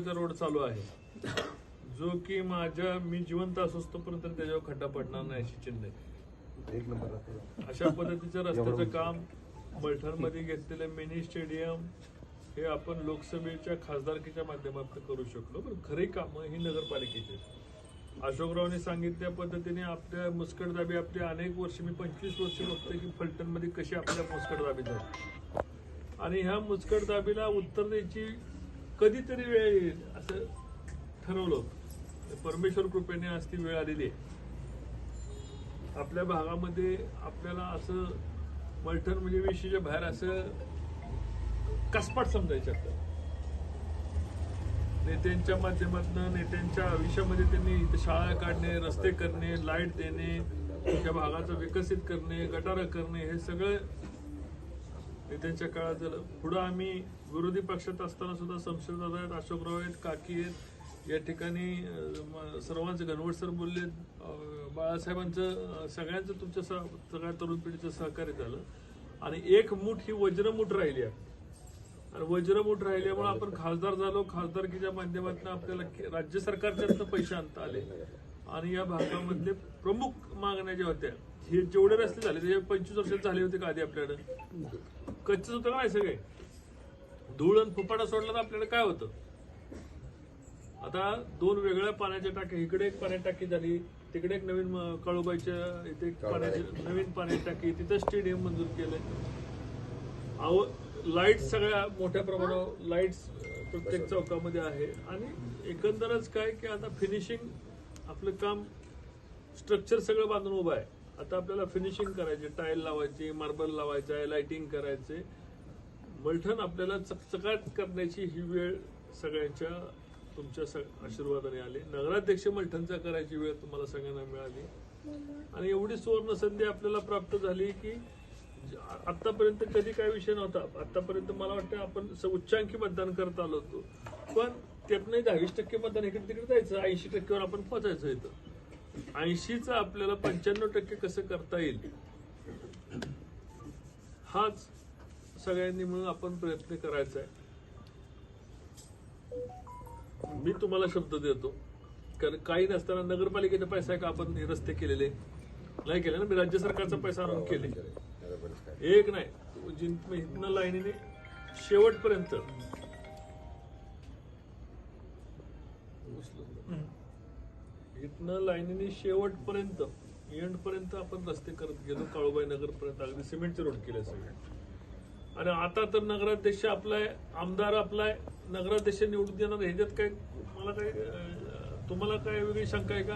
काळोबाचा road चालू आहे. जो की माझ्या मी जिवंत असोस्तोपर्यंत त्याच्यावर खड्डा पडणार नाही अशी चिन्ह आहे. एक नंबर अशा पद्धतीचं रस्त्याचं काममध्ये घेतलेले मिनी स्टेडियम हे आपण लोकसभेच्या खासदारकीच्या माध्यमातून करू शकलो. पण खरी कामं ही नगरपालिकेची. अशोकरावने सांगितल्या पद्धतीने आपल्या मुस्कटदाबी आपली अनेक वर्ष मी पंचवीस वर्ष बघतोय की फलटणमध्ये कशी आपल्या मुस्कटदाबी झाली आणि ह्या मुस्कटदाबीला उत्तर द्यायची कधीतरी वेळ येईल असं ठरवलं परमेश्वर कृपेने आज ती वेळ आलेली आहे. आपल्या भागामध्ये आपल्याला असं मलठण म्हणजे विषयीच्या बाहेर असं कसपाट समजायचं आपल्याला. नेत्यांच्या माध्यमातून नेत्यांच्या आयुष्यामध्ये त्यांनी इथे शाळा काढणे रस्ते करणे लाइट देणे त्या भागाचं विकसित करणे गटारं करणे हे सगळं नेत्यांच्या काळात झालं पुढं आम्ही विरोधी पक्षात असताना सुद्धा शमशेरदादा आहेत अशोकराव आहेत काकी आहेत या ठिकाणी सर्वांचे म- सर्वांचं घनवट सर बोलले बाळासाहेबांचं सगळ्यांचं तुमच्या सह सगळ्या तरुण पिढीचं सहकार्य झालं. आणि एक मूठ ही वज्रमूठ राहिली आहे. आणि वज्रमूठ राहिल्यामुळे आपण खासदार झालो खासदारकीच्या माध्यमातून आपल्याला के- राज्य सरकारच्यातनं पैसे आणता आले. आणि या भागामधले प्रमुख मागण्या ज्या होत्या हे जेवढे रस्ते झाले ते पंचवीस वर्षात झाले होते का आधी आपल्याकडे? कच्चेच होतं का नाही सगळे? धूळ आणि फुपाटा सोडला तर आपल्याला काय होतं? आता दोन वेगळ्या पाण्याच्या टाक्या इकडे एक पाण्याची टाकी झाली तिकडे एक नवीन काळूबाईच्या इथे पाण्याची नवीन पाण्याची टाकी तिथं स्टेडियम मंजूर केलंय. आव लाइट सगळ्या मोठ्या प्रमाणावर लाईट्स प्रत्येक चौकामध्ये आहे. आणि एकंदरच काय की आता फिनिशिंग आपलं काम स्ट्रक्चर सगळं बांधून उभं आहे. आता आपल्याला फिनिशिंग करायची टाईल लावायची मार्बल लावायचं आहे लाइटिंग करायचे. मलठण आपल्याला चकचकाट करण्याची ही वेळ सगळ्यांच्या तुमच्या स- आशीर्वादाने आली. नगराध्यक्ष मलठणचा करायची वेळ तुम्हाला सगळ्यांना मिळाली. आणि एवढी सुवर्ण संधी आपल्याला प्राप्त झाली की ज- आतापर्यंत कधी काय विषय नव्हता. आतापर्यंत मला वाटतं आपण स- उच्चांकी मतदान करत आलो होतो. पण त्यातनं दहावीस टक्के मतदान इकडे तिकडे जायचं ऐंशी टक्क्यावर आपण पोचायचं इथं. ऐंशीचं आपल्याला पंच्याण्णव टक्के कसं करता येईल? हाच सगळ्यांनी म्हणून आपण प्रयत्न करायचा आहे. मी तुम्हाला शब्द देतो. कारण काही नसताना नगरपालिकेचा पैसा आहे का आपण हे रस्ते केलेले? नाही केले ना? मी राज्य सरकारचा पैसा आणून केले. एक नाही. जिंत इथनं लाईनीने शेवटपर्यंत. इथनं लाईनीने शेवटपर्यंत एंड पर्यंत आपण रस्ते करत गेलो काळूबाई नगर पर्यंत अगदी सिमेंटचे रोड केले सगळे. आणि आता तर नगराध्यक्ष आपलाय आमदार आपलाय नगराध्यक्ष निवडून देणार ह्याच्यात काय मला काय अं, तुम्हाला काय वेगळी शंका आहे का?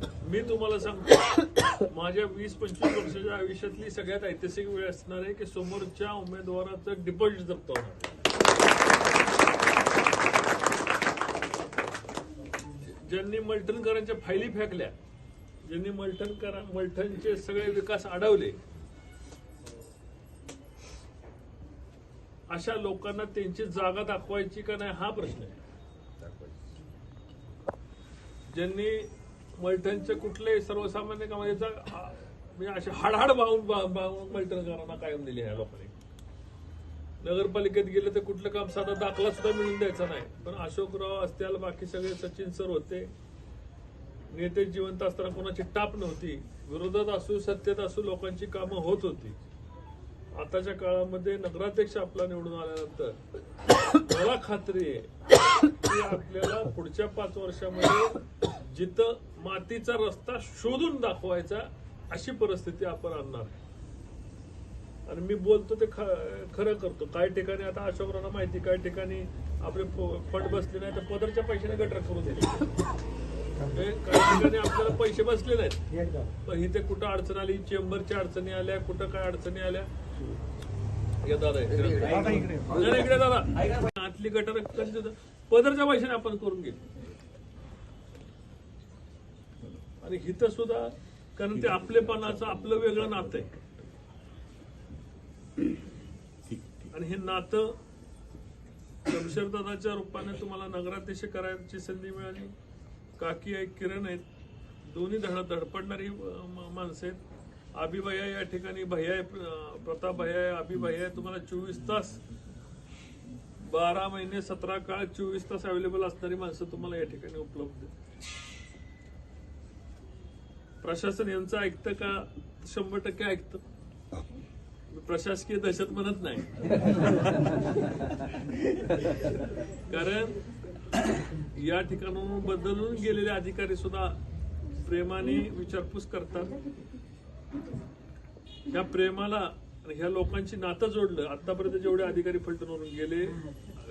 मी तुम्हाला सांगतो माझ्या वीस पंचवीस वर्षाच्या आयुष्यातली सगळ्यात ऐतिहासिक वेळ असणार आहे की समोरच्या उमेदवाराचं डिपॉझिट जप्त होणार. ज्यांनी मलठणकरांच्या फायली फेकल्या ज्यांनी मलठणकर मलठणचे सगळे विकास अडवले अशा लोकांना त्यांची जागा दाखवायची का नाही हा प्रश्न आहे. ज्यांनी मलठणचे कुठले सर्वसामान्य कामाचे म्हणजे असे हाडहाड भावून मलठणकरांना कायम दिली ह्या लोकांनी. नगरपालिकेत गेले तर कुठलं काम साधा दाखला सुद्धा मिळून द्यायचा नाही. पण अशोकराव असत्याला बाकी सगळे सचिन सर होते. नेते जिवंत असताना कोणाची टाप नव्हती. विरोधात असू सत्तेत असू लोकांची कामं होत होती. आताच्या काळामध्ये नगराध्यक्ष आपला निवडून आल्यानंतर मला खात्री आहे की आपल्याला पुढच्या पाच वर्षामध्ये जिथं मातीचा रस्ता शोधून दाखवायचा अशी परिस्थिती आपण आणणार आहे. आणि मी बोलतो ते ख- खरं करतो. काही ठिकाणी आता अशोकरांना माहिती काही ठिकाणी आपले फंड बसले नाही तर पदरच्या पैशाने गटर करून दिले हे काही ठिकाणी आपल्याला पैसे बसले नाहीत. पण इथे कुठं अडचण आली चेंबरच्या अडचणी आल्या कुठं काय अडचणी आल्या? या दादा इकडे. दादा आतली गटर पदरच्या पैशाने आपण करून घेतली आणि हिथं सुद्धा कारण ते आपलेपणाचं आपलं वेगळं नातं आहे. आणि हे नातं शमशेरदादाच्या रूपाने तुम्हाला नगराध्यक्ष करायची संधी मिळाली. काकी आहे किरण आहेत. दोन्ही धड धडपडणारी माणसं आहेत. आबी या ठिकाणी भैया आहे प्रताप भैया आहे आबी आहे. तुम्हाला चोवीस तास बारा महिने सतरा काळ चोवीस तास अवेलेबल असणारी माणसं तुम्हाला या ठिकाणी उपलब्ध आहेत. प्रशासन यांचं ऐकतं का? शंभर टक्के ऐकतं. प्रशासकीय दहशत म्हणत नाही. कारण या ठिकाणाहून बदलून गेलेले अधिकारी सुद्धा प्रेमाने विचारपूस करतात. ह्या प्रेमाला ह्या लोकांची नातं जोडलं. आतापर्यंत जेवढे अधिकारी फलटणवरून गेले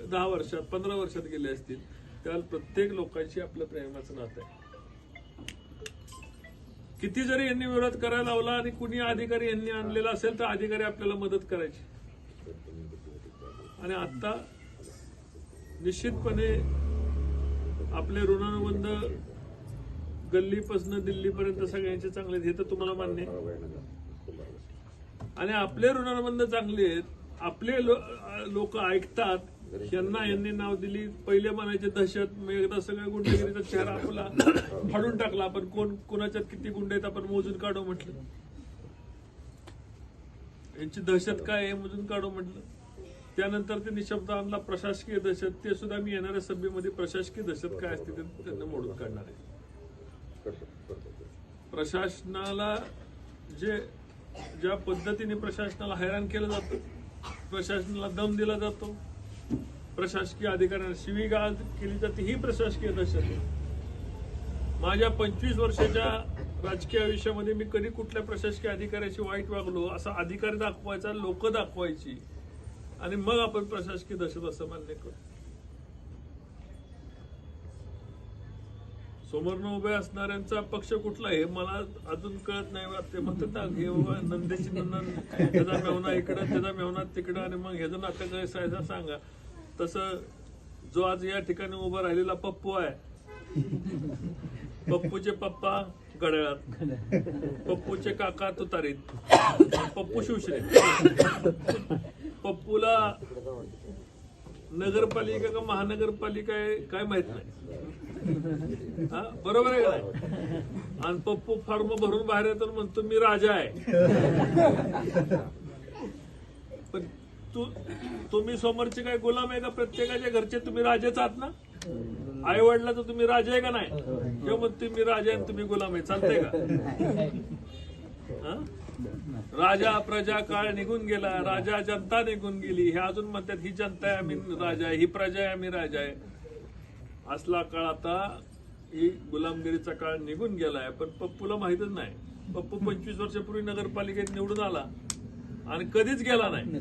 दहा वर्षात पंधरा वर्षात गेले असतील त्या प्रत्येक लोकांशी आपलं प्रेमाचं नातं आहे. किती जरी यांनी विरोध करायला लावला आणि कुणी अधिकारी यांनी आणलेला असेल तर अधिकारी आपल्याला मदत करायची. आणि आता निश्चितपणे आपले ऋणानुबंध गल्लीपासून दिल्लीपर्यंत सगळ्यांचे चांगले आहेत हे तर तुम्हाला मान्य आणि आपले ऋणानुबंध चांगले आहेत आपले लोक ऐकतात यांना यांनी नाव दिली. पहिले म्हणायचे दहशत एकदा सगळ्या गुंडगिरीचा चेहरा आपला फाडून टाकला. आपण कोण कोणाच्यात किती गुंड आहेत आपण मोजून काढू म्हटलं. यांची दहशत काय आहे मोजून काढू म्हटलं. त्यानंतर त्यांनी शब्द आणला प्रशासकीय दहशत. ते सुद्धा मी येणाऱ्या सभेमध्ये प्रशासकीय दहशत काय असते ते त्यांना मोडून काढणार आहे. प्रशासनाला जे ज्या पद्धतीने प्रशासनाला हैराण केलं जातं प्रशासनाला दम दिला जातो प्रशासकीय अधिकाऱ्यांना शिवीगाळ केली जाते ही प्रशासकीय दहशत आहे. माझ्या पंचवीस वर्षाच्या राजकीय आयुष्यामध्ये मी कधी कुठल्या प्रशासकीय अधिकाऱ्याशी वाईट वागलो असा अधिकारी दाखवायचा लोक दाखवायची. आणि मग आपण प्रशासकीय दहशत असं मान्य करू. समोरनं उभे असणाऱ्यांचा पक्ष कुठला आहे मला अजून कळत नाही ते म्हणतात ना हे बाबा नंदेची नंदन त्याचा मेवना इकडं त्याचा मेवना तिकडं आणि मग ह्याचं नातं काय सांगा. तसं जो आज या ठिकाणी उभा राहिलेला पप्पू आहे पप्पूचे पप्पा गडळात पप्पूचे काका तुतारीत पप्पू शिवसेनेत पप्पूला नगरपालिका का महानगरपालिका काय माहीत नाही. हा बरोबर आहे काय आणि पप्पू फॉर्म भरून बाहेर येतो म्हणतो मी राजा आहे. पण तू तुम्ही समोरचे काय गुलाम आहे का? प्रत्येकाच्या घरचे तुम्ही राजेच आहात ना? आई वडिलाचं तुम्ही राजा आहे का नाही? किंवा मग तुम्ही राजा आहे आणि तुम्ही गुलाम आहे. चालतंय का? हा? राजा प्रजा काळ निघून गेला. राजा जनता निघून गेली. हे अजून म्हणतात ही जनता आहे आम्ही राजा आहे. ही प्रजा आहे आम्ही राजा आहे. असला काळ आता ही गुलामगिरीचा काळ निघून गेलाय. पण पप्पूला माहितच नाही. पप्पू पंचवीस वर्षापूर्वी नगरपालिकेत निवडून आला. आणि कधीच गेला नाही.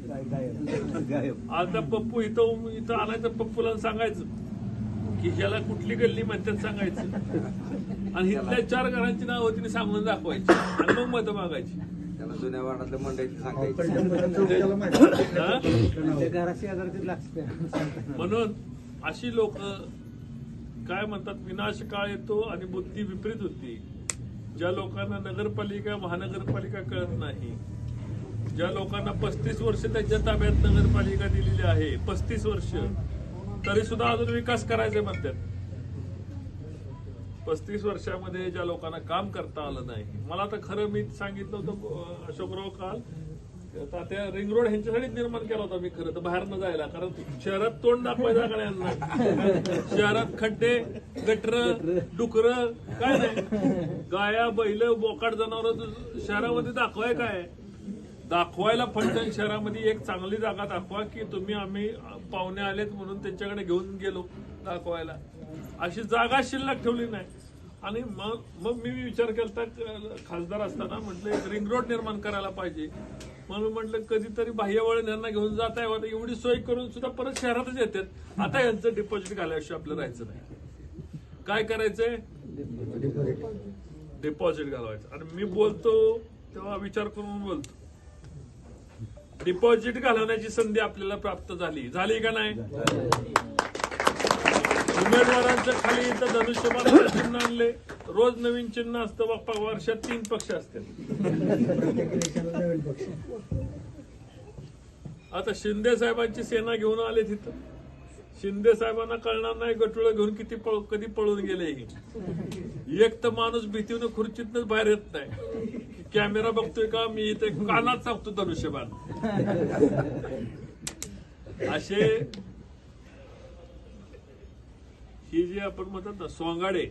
आता पप्पू इथं इथं आलाय तर पप्पूला सांगायचं की ह्याला कुठली गल्ली म्हणतात सांगायचं. आणि इथल्या चार घरांची नावं तिने सांगून दाखवायची. आणि मग मतं मागायची. त्याला जुन्या वार्डातल्या मंडळीची सांगायची. हा? म्हणून म्हणून अशी लोक काय म्हणतात विनाश काळ येतो आणि बुद्धी विपरीत होती. ज्या लोकांना नगरपालिका महानगरपालिका कळत नाही. ज्या लोकांना पस्तीस वर्ष त्यांच्या ताब्यात नगरपालिका दिलेली आहे पस्तीस वर्ष. तरी सुद्धा अजून विकास करायचे म्हणतात. पस्तीस वर्षामध्ये ज्या लोकांना काम करता आलं नाही. मला तर खरं मी सांगितलं होतं अशोकराव काल. त्या रिंग रोड ह्यांच्यासाठीच निर्माण केला होता मी खरं तर बाहेर न जायला. कारण शहरात तोंड दाखवायचं का शहरात खड्डे गटर डुकर काय नाही. गाया बैल बोकाड जनावर शहरामध्ये दाखवाय काय? दाखवायला फलटण शहरामध्ये एक चांगली जागा दाखवा की तुम्ही आम्ही पाहुणे आलेत म्हणून त्यांच्याकडे घेऊन गेलो दाखवायला. अशी जागा शिल्लक ठेवली नाही. आणि मग मग मी विचार केला खासदार असताना म्हटलं एक रिंग रोड निर्माण करायला पाहिजे. म्हणून म्हटलं कधीतरी बाह्यवळण यांना घेऊन जात आहे आता एवढी सोय करून सुद्धा परत शहरातच येतात. आता यांचं डिपॉझिट घालायशिवाय आपलं राहायचं नाही. काय करायचंय? डिपॉझिट घालवायचं. आणि मी बोलतो तेव्हा विचार करून बोलतो. डिपॉझिट घालवण्याची संधी आपल्याला प्राप्त झाली. झाली का नाही? उमेदवारांच्या खाली इथं धनुष्यबाण चिन्ह आणले. रोज नवीन चिन्ह असतं बाप्पा. वर्षात तीन पक्ष असतील. आता शिंदे साहेबांची सेना घेऊन आले तिथं. शिंदे साहेबांना कळणार नाही गटुळ घेऊन किती पळ कधी पळून गेले एक तर माणूस भीतीनं खुर्चीतनच बाहेर येत नाही. कॅमेरा बघतोय का? मी इथे कानात सांगतो धनुष्यबाण. असे ही जी आपण म्हणतात ना सोंगाडे